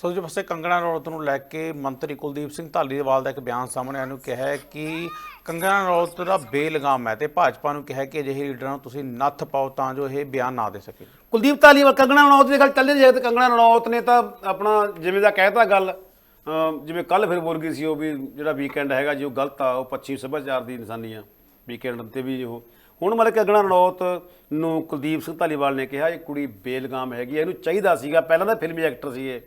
ਸੋ ਦੂਜੇ ਪਾਸੇ ਕੰਗਣਾ ਰਣੌਤ ਨੂੰ ਲੈ ਕੇ ਮੰਤਰੀ ਕੁਲਦੀਪ ਸਿੰਘ ਧਾਲੀਵਾਲ ਦਾ ਇੱਕ ਬਿਆਨ ਸਾਹਮਣੇ ਆਇਆ ਨੂੰ ਕਿਹਾ ਹੈ ਕਿ ਕੰਗਣਾ ਰਣੌਤ ਦਾ ਬੇਲਗਾਮ ਹੈ ਤੇ ਭਾਜਪਾ ਨੂੰ ਕਿਹਾ ਕਿ ਅਜਿਹੇ ਲੀਡਰਾਂ ਨੂੰ ਤੁਸੀਂ ਨੱਥ ਪਾਓ ਤਾਂ ਜੋ ਇਹ ਬਿਆਨ ਨਾ ਦੇ ਸਕੇ। ਕੁਲਦੀਪ ਧਾਲੀਵਾਲ ਕੰਗਣਾ ਰਣੌਤ ਦੀ ਗੱਲ ਚੱਲੇ ਜੇ ਤੇ ਕੰਗਣਾ ਰਣੌਤ ਨੇ ਤਾਂ ਆਪਣਾ ਜਿਵੇਂ ਦਾ ਕਹਿਤਾ ਗੱਲ ਜਿਵੇਂ ਕੱਲ ਫਿਰ ਬੋਲ ਗਈ ਸੀ ਉਹ ਵੀ ਜਿਹੜਾ ਵੀਕਐਂਡ ਹੈਗਾ ਜੀ, ਉਹ ਗਲਤ ਆ, ਉਹ ਪੱਛਮੀ ਸੱਭਿਆਚਾਰ ਦੀ ਨਿਸ਼ਾਨੀ ਆ ਵੀਕਐਂਡ ਤੇ ਵੀ ਉਹ। ਹੁਣ ਮਤਲਬ ਕੰਗਣਾ ਰਣੌਤ ਨੂੰ ਕੁਲਦੀਪ ਸਿੰਘ ਧਾਲੀਵਾਲ ਨੇ ਕਿਹਾ, ਇਹ ਕੁੜੀ ਬੇਲਗਾਮ ਹੈਗੀ ਇਹਨੂੰ ਚਾਹੀਦਾ ਸੀਗਾ, ਪਹਿਲਾਂ ਤਾਂ ਫਿਲਮੀ ਐਕਟਰ ਸੀ ਇਹ।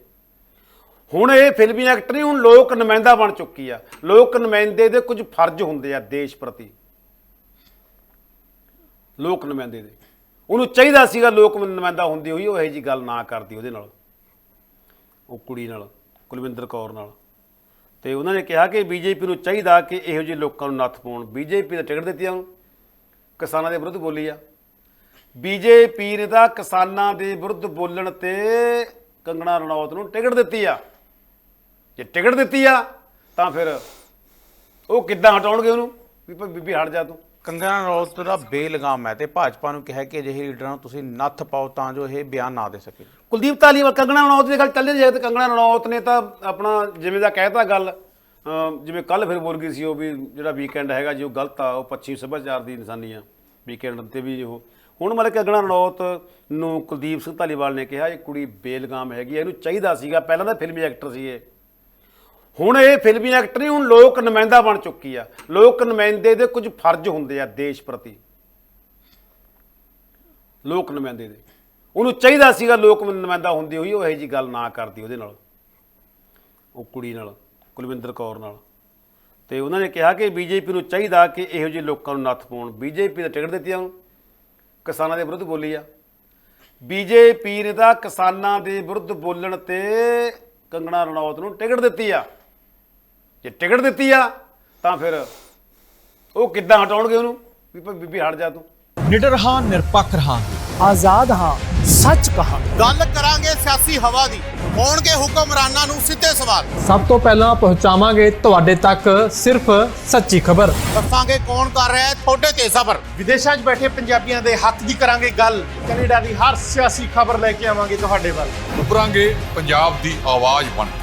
ਹੁਣ ਇਹ ਫਿਲਮੀ ਐਕਟਰ ਨਹੀਂ, ਹੁਣ ਲੋਕ ਨੁਮਾਇੰਦਾ ਬਣ ਚੁੱਕੀ ਆ। ਲੋਕ ਨੁਮਾਇੰਦੇ ਦੇ ਕੁਝ ਫਰਜ਼ ਹੁੰਦੇ ਆ ਦੇਸ਼ ਪ੍ਰਤੀ। ਲੋਕ ਨੁਮਾਇੰਦੇ ਦੇ। ਉਹਨੂੰ ਚਾਹੀਦਾ ਸੀਗਾ ਲੋਕ ਨੁਮਾਇੰਦਾ ਹੁੰਦੀ ਹੋਈ ਉਹ ਇਹੋ ਜੀ ਗੱਲ ਨਾ ਕਰਦੀ ਉਹਦੇ ਨਾਲ। ਉਹ ਕੁੜੀ ਨਾਲ, ਕੁਲਵਿੰਦਰ ਕੌਰ ਨਾਲ। ਤੇ ਉਹਨਾਂ ਨੇ ਕਿਹਾ ਕਿ ਬੀਜੇਪੀ ਨੂੰ ਚਾਹੀਦਾ ਕਿ ਇਹੋ ਜਿਹੇ ਲੋਕਾਂ ਨੂੰ ਨੱਥ ਪਾਉਣ। ਬੀਜੇਪੀ ਦਾ ਟਿਕਟ ਦਿੱਤੀ ਆ ਉਹਨੂੰ। ਕਿਸਾਨਾਂ ਦੇ ਵਿਰੁੱਧ ਬੋਲੀ ਆ। ਬੀਜੇਪੀ ਨੇ ਤਾਂ ਕਿਸਾਨਾਂ ਦੇ ਵਿਰੁੱਧ ਬੋਲਣ ਤੇ ਕੰਗਣਾ ਰਣੌਤ ਨੂੰ ਟਿਕਟ ਦਿੱਤੀ ਆ। ਜੇ ਟਿਕਟ ਦਿੱਤੀ ਆ ਤਾਂ ਫਿਰ ਉਹ ਕਿੱਦਾਂ ਹਟਾਉਣਗੇ ਉਹਨੂੰ? ਵੀ ਭਾਈ ਬੀਬੀ ਹਟ ਜਾ ਤੂੰ। ਕੰਗਣਾ ਰਣੌਤ ਦਾ ਬੇਲਗਾਮ ਹੈ ਤੇ ਭਾਜਪਾ ਨੂੰ ਕਿਹਾ ਕਿ ਅਜਿਹੇ ਲੀਡਰਾਂ ਨੂੰ ਤੁਸੀਂ ਨੱਥ ਪਾਓ ਤਾਂ ਜੋ ਇਹ ਬਿਆਨ ਨਾ ਦੇ ਸਕੇ ਕੁਲਦੀਪ ਧਾਲੀਵਾਲ ਕੰਗਣਾ ਰਣੌਤ ਦੀ ਗੱਲ ਚੱਲੇ ਜੇ ਤੇ ਕੰਗਣਾ ਰਣੌਤ ਨੇ ਤਾਂ ਆਪਣਾ ਜਿਵੇਂ ਦਾ ਕਹਿਤਾ ਗੱਲ ਅਮ ਜਿਵੇਂ ਕੱਲ ਫਿਰ ਬੋਲ ਗਈ ਸੀ ਉਹ ਵੀ ਜਿਹੜਾ ਵੀਕਐਂਡ ਹੈਗਾ ਜੀ ਉਹ ਗਲਤ ਆ ਉਹ ਪੱਛਮੀ ਸੱਭਿਆਚਾਰ ਦੀ ਨਿਸ਼ਾਨੀ ਆ ਵੀਕਐਂਡ ਤੇ ਵੀ ਉਹ। ਹੁਣ ਮਤਲਬ ਕੰਗਣਾ ਰਣੌਤ ਨੂੰ ਕੁਲਦੀਪ ਸਿੰਘ ਧਾਲੀਵਾਲ ਨੇ ਕਿਹਾ ਇਹ ਕੁੜੀ ਬੇਲਗਾਮ ਹੈਗੀ ਆ, ਇਹਨੂੰ ਚਾਹੀਦਾ ਸੀਗਾ ਪਹਿਲਾਂ ਤਾਂ ਫਿਲਮੀ ਐਕਟਰ ਸੀ ਇਹ। ਹੁਣ ਇਹ ਫਿਲਮੀ ਐਕਟਰ ਨਹੀਂ, ਹੁਣ ਲੋਕ ਨੁਮਾਇੰਦਾ ਬਣ ਚੁੱਕੀ ਆ। ਲੋਕ ਨੁਮਾਇੰਦੇ ਦੇ ਕੁਝ ਫਰਜ਼ ਹੁੰਦੇ ਆ ਦੇਸ਼ ਪ੍ਰਤੀ। ਲੋਕ ਨੁਮਾਇੰਦੇ ਦੇ। ਉਹਨੂੰ ਚਾਹੀਦਾ ਸੀਗਾ ਲੋਕ ਨੁਮਾਇੰਦਾ ਹੁੰਦੀ ਹੋਈ ਉਹ ਇਹੋ ਜੀ ਗੱਲ ਨਾ ਕਰਦੀ ਉਹਦੇ ਨਾਲ। ਉਹ ਕੁੜੀ ਨਾਲ, ਕੁਲਵਿੰਦਰ ਕੌਰ ਨਾਲ। ਤੇ ਉਹਨਾਂ ਨੇ ਕਿਹਾ ਕਿ ਬੀਜੇਪੀ ਨੂੰ ਚਾਹੀਦਾ ਕਿ ਇਹੋ ਜਿਹੇ ਲੋਕਾਂ ਨੂੰ ਨੱਥ ਪਾਉਣ। ਬੀਜੇਪੀ ਦਾ ਟਿਕਟ ਦਿੱਤੀ ਆ ਉਹਨੂੰ। ਕਿਸਾਨਾਂ ਦੇ ਵਿਰੁੱਧ ਬੋਲੀ ਆ। ਬੀਜੇਪੀ ਨੇ ਤਾਂ ਕਿਸਾਨਾਂ ਦੇ ਵਿਰੁੱਧ ਬੋਲਣ ਤੇ ਕੰਗਣਾ ਰਣੌਤ ਨੂੰ ਟਿਕਟ ਦਿੱਤੀ ਆ। ਜੇ ਟਿਕਟ ਦਿੱਤੀ ਆ ਤਾਂ ਫਿਰ ਉਹ ਕਿੱਦਾਂ ਹਟਾਉਣਗੇ ਉਹਨੂੰ? ਵੀ ਭਾਈ ਬੀਬੀ ਹਟ ਜਾ ਤੂੰ। ਨਿਡਰ ਹਾਂ ਨਿਰਪੱਖ ਰਹਾਂਗੇ। ਆਜ਼ਾਦ ਹਾਂ ਸੱਚ ਕਹਾਂ ਗੱਲ ਕਰਾਂਗੇ ਸਿਆਸੀ ਹਵਾ ਦੀ। ਹੋਣਗੇ ਹੁਕਮਰਾਨਾਂ ਨੂੰ ਸਿੱਧੇ ਸਵਾਲ। ਸਭ ਤੋਂ ਪਹਿਲਾਂ ਪਹੁੰਚਾਵਾਂਗੇ ਤੁਹਾਡੇ ਤੱਕ ਸਿਰਫ ਸੱਚੀ ਖਬਰ। ਦੱਸਾਂਗੇ ਕੌਣ ਕਰ ਰਿਹਾ ਹੈ ਤੁਹਾਡੇ ਤੇ ਸਬਰ। ਵਿਦੇਸ਼ਾਂ 'ਚ ਬੈਠੇ ਪੰਜਾਬੀਆਂ ਦੇ ਹੱਕ ਦੀ ਕਰਾਂਗੇ ਗੱਲ। ਕੈਨੇਡਾ ਦੀ ਹਰ ਸਿਆਸੀ ਖਬਰ ਲੈ ਕੇ ਆਵਾਂਗੇ ਤੁਹਾਡੇ ਵੱਲ। ਉਭਰਾਂਗੇ ਪੰਜਾਬ ਦੀ ਆਵਾਜ਼ ਬਣ ਕੇ।